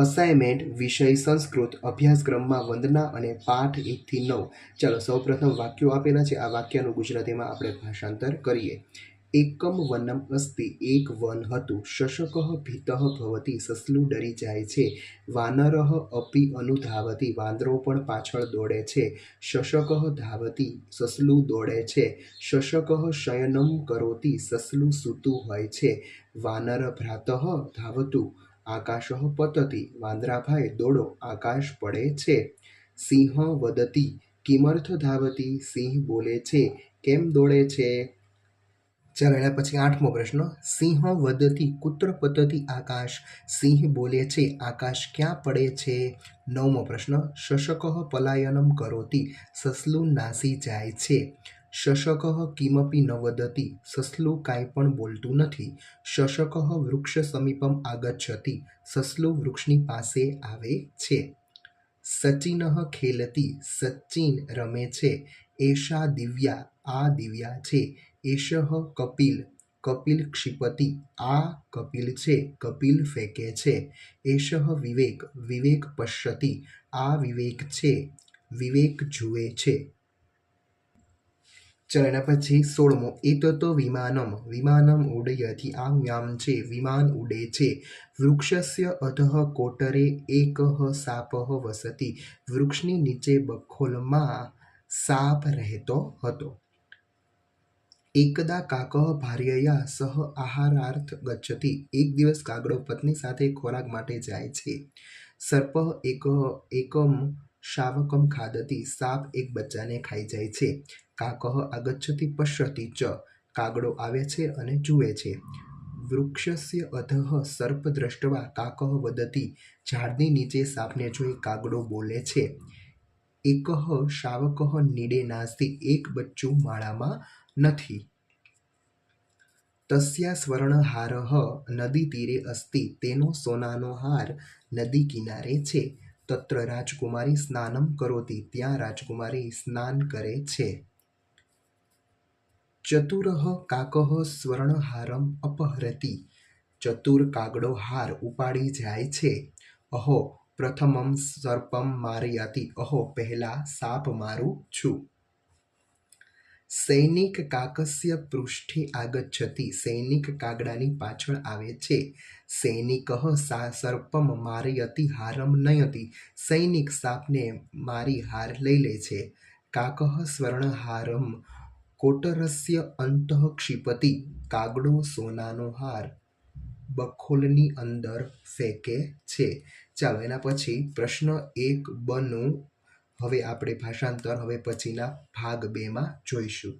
Assignment, વિષય, સંસ્કૃત, અભ્યાસક્રમમાં વંદના અને પાઠ એકથી નવ. ચાલો, સૌપ્રથમ વાક્યો આપેલા છે. આ વાક્યનું ગુજરાતીમાં આપણે ભાષાંતર કરીએ. એકમ વનમ અસ્તિ, એક વન હતું. શશક ભીતઃ ભવતી, સસલું ડરી જાય છે. વાનરઃ અપી અનુધાવતી, વાંદરો પણ પાછળ દોડે છે. શશક ધાવતી, સસલું દોડે છે. શશક શયનમ કરોતી, સસલું સૂતું હોય છે. વાનર ભ્રાતઃ ધાવતું. આકાશ પતતી, વાંદરાભાઈ દોડો, આકાશ પડે છે. સિંહ વદતી, કિમર્થ ધાવતી, સિંહ બોલે છે, કેમ દોડે છે? ચાલો એના પછી આઠમો પ્રશ્ન. સિંહ વદતી, કુત્ર પતતી, આકાશ. સિંહ બોલે છે, આકાશ ક્યાં પડે છે? નવમો પ્રશ્ન. શશક પલાયનમ કરોતી, સસલું નાસી જાય છે. શશક કિમપી ન વદતી, સસલું કાંઈ પણ બોલતું નથી. શશક વૃક્ષ સમીપમ આગચ્છતી, સસલું વૃક્ષની પાસે આવે છે. સચિન ખેલતી, સચિન રમે છે. એશા દિવ્યા, આ દિવ્યા છે. એશ કપિલ કપિલ ક્ષિપતિ, આ કપિલ છે. કપિલ ફેંકે છે. એશ વિવેક વિવેક પશ્યતિ, આ વિવેક છે. વિવેક જુએ છે. ચાલો પછી સોળમો એતતો વિમાનમ. વિમાનમ ઉડયથી આમ યામ છે. વિમાન ઉડે છે. વૃક્ષસ્ય અધઃ કોટરે એક સાપ વસતી. વૃક્ષની નીચે બખોલમાં સાપ રહેતો હતો. એકદા કાકઃ ભાર્યયા સહ આહારાર્થ ગચ્છતી. એક દિવસ કાગડો પત્ની સાથે ખોરાક માટે જાય છે. સર્પ એક, એકમ શાવકમ ખાદતી સાપ એક બચ્ચાને ખાઈ જાય છે. કાકહ આગચ્છતી પશ્યતિ ચ. કાગડો આવે છે અને જુએ છે. વૃક્ષસ્ય અધઃ સર્પ દ્રષ્ટવા કાકહ વદતી. ઝાડની નીચે સાપને જોઈ કાગડો બોલે છે. એકહ શાવકહ નીડે નાસ્તી. એક બચ્ચું માળામાં નથી. તસ્યા સ્વર્ણહારઃ નદી તીરે અસ્તિ. તેનો સોનાનો હાર નદી કિનારે છે. તત્ર રાજકુમારી સ્નાનમ કરોતી, ત્યાં રાજકુમારી સ્નાન કરે છે. ચતુર કાકઃ સ્વર્ણહારમ અપહરતી. ચતુર કાગડો હાર ઉપાડી જાય છે. અહો, પ્રથમમ સર્પમ મારયાતી. અહો, પહેલા સાપ મારું છું. સૈનિક કાકસ્ય પૃષ્ઠે આગચ્છતિ. સૈનિક કાગડાની પાછળ આવે છે. સૈનિક સર્પમ મારયતી હારમ નયતી. સૈનિક સાપને મારી હાર લઈ લે છે. કાકઃ સ્વર્ણહારમ કોટરસ્ય અંત ક્ષિપતિ. કાગડો સોનાનો હાર બખોલની અંદર ફેંકે છે. ચાલો એના પછી પ્રશ્ન એક બનું હવે આપણે ભાષાંતર હવે પછીના ભાગ બેમાં જોઈશું.